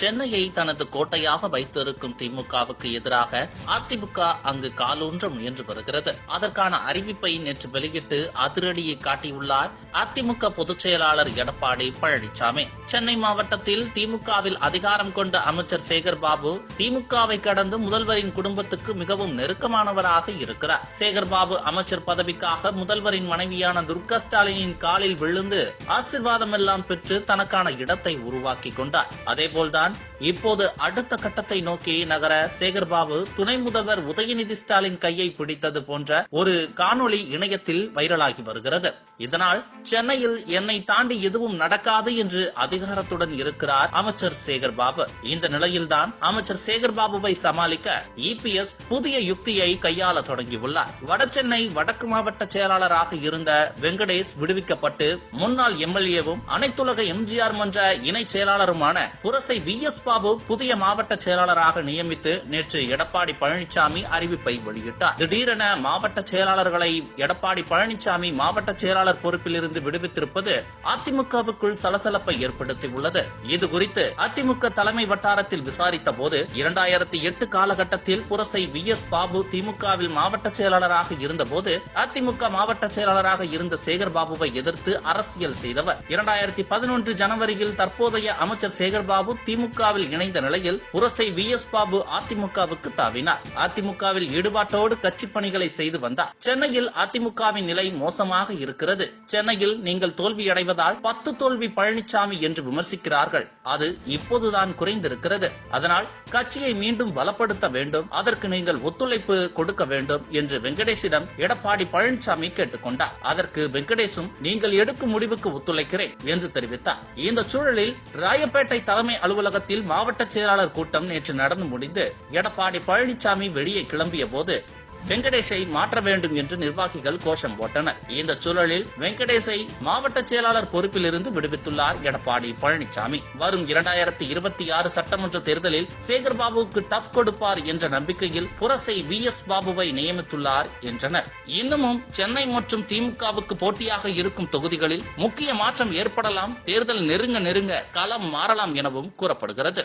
சென்னையை தனது கோட்டையாக வைத்திருக்கும் திமுகவுக்கு எதிராக அதிமுக அங்கு காலூன்ற முயன்று வருகிறது. அதற்கான அறிவிப்பை நேற்று வெளியிட்டு அதிரடியை காட்டியுள்ளார் அதிமுக பொதுச் செயலாளர் எடப்பாடி பழனிசாமி. சென்னை மாவட்டத்தில் திமுகவில் அதிகாரம் கொண்ட அமைச்சர் சேகர் பாபு திமுகவை கடந்து முதல்வரின் குடும்பத்துக்கு மிகவும் நெருக்கமானவராக இருக்கிறார். சேகர் பாபு அமைச்சர் பதவிக்காக முதல்வரின் மனைவியான துர்கா ஸ்டாலினின் காலில் விழுந்து ஆசிர்வாதம் எல்லாம் பெற்று தனக்கான இடத்தை உருவாக்கி கொண்டார். அதேபோல்தான் தான் இப்போது அடுத்த கட்டத்தை நோக்கி நகர சேகர்பாபு துணை முதல்வர் உதயநிதி ஸ்டாலின் கையை பிடித்தது போன்ற ஒரு காணொளி இணையத்தில் வைரலாகி வருகிறது. இதனால் சென்னையில் என்னை தாண்டி எதுவும் நடக்காது என்று அதிகாரத்துடன் இருக்கிறார் அமைச்சர் சேகர்பாபு இந்த நிலையில்தான் அமைச்சர் சேகர்பாபுவை சமாளிக்க இபிஎஸ் புதிய யுக்தியை கையாள தொடங்கியுள்ளார். வடசென்னை வடக்கு மாவட்ட செயலாளராக இருந்த வெங்கடேஷ் விடுவிக்கப்பட்டு முன்னாள் எம்எல்ஏவும் அனைத்துலக எம்ஜிஆர் மன்ற இணை செயலாளருமான புரசை வி எஸ் பாபு புதிய மாவட்ட செயலாளராக நியமித்து நேற்று எடப்பாடி பழனிசாமி அறிவிப்பை வெளியிட்டார். திடீரென மாவட்ட செயலாளர்களை எடப்பாடி பழனிசாமி மாவட்ட செயலாளர் பொறுப்பில் இருந்து விடுவித்திருப்பது அதிமுகவுக்குள் சலசலப்பை ஏற்படுத்தியுள்ளது. இது குறித்து அதிமுக தலைமை வட்டாரத்தில் விசாரித்த போது இரண்டாயிரத்தி எட்டு காலகட்டத்தில் புரசை வி எஸ் பாபு திமுகவில் மாவட்ட செயலாளராக இருந்தபோது அதிமுக மாவட்ட செயலாளராக இருந்த சேகர் பாபுவை எதிர்த்து அரசியல் செய்தவர். இரண்டாயிரத்தி பதினொன்று ஜனவரியில் தற்போதைய அமைச்சர் சேகர் பாபு திமுகவில் இணைந்த நிலையில் புரசை வி எஸ் பாபு அதிமுகவுக்கு தாவினார். அதிமுகவில் ஈடுபாட்டோடு கட்சி பணிகளை செய்து வந்தார். சென்னையில் அதிமுகவின் நிலை மோசமாக இருக்கிறது. சென்னையில் நீங்கள் தோல்வியடைவதால் பத்து தோல்வி பழனிசாமி என்று விமர்சிக்கிறார்கள். அது இப்போதுதான் குறைந்திருக்கிறது. அதனால் கட்சியை மீண்டும் பலப்படுத்த வேண்டும். அதற்கு நீங்கள் ஒத்துழைப்பு கொடுக்க வேண்டும் என்று வெங்கடேசிடம் எடப்பாடி பழனிசாமி கேட்டுக்கொண்டார் அதற்கு வெங்கடேசும் நீங்கள் எடுக்கும் முடிவுக்கு ஒத்துழைக்கிறேன் என்று தெரிவித்தார். இந்த சூழலில் ராயப்பேட்டை தலைமை அலுவலகத்தில் மாவட்ட செயலாளர் கூட்டம் நேற்று நடந்து முடிந்து எடப்பாடி பழனிசாமி வெளியே கிளம்பிய போது வெங்கடேஷை மாற்ற வேண்டும் என்று நிர்வாகிகள் கோஷம் போட்டனர். இந்த சூழலில் வெங்கடேஷை மாவட்ட செயலாளர் பொறுப்பில் இருந்து விடுவித்துள்ளார் எடப்பாடி பழனிசாமி வரும் இரண்டாயிரத்தி இருபத்தி ஆறு சட்டமன்ற தேர்தலில் சேகர் பாபுவுக்கு டஃப் கொடுப்பார் என்ற நம்பிக்கையில் புரசை வி எஸ் பாபுவை நியமித்துள்ளார் என்றனர். இன்னமும் சென்னை மற்றும் திமுகவுக்கு போட்டியாக இருக்கும் தொகுதிகளில் முக்கிய மாற்றம் ஏற்படலாம் தேர்தல் நெருங்க நெருங்க களம் மாறலாம் எனவும் கூறப்படுகிறது.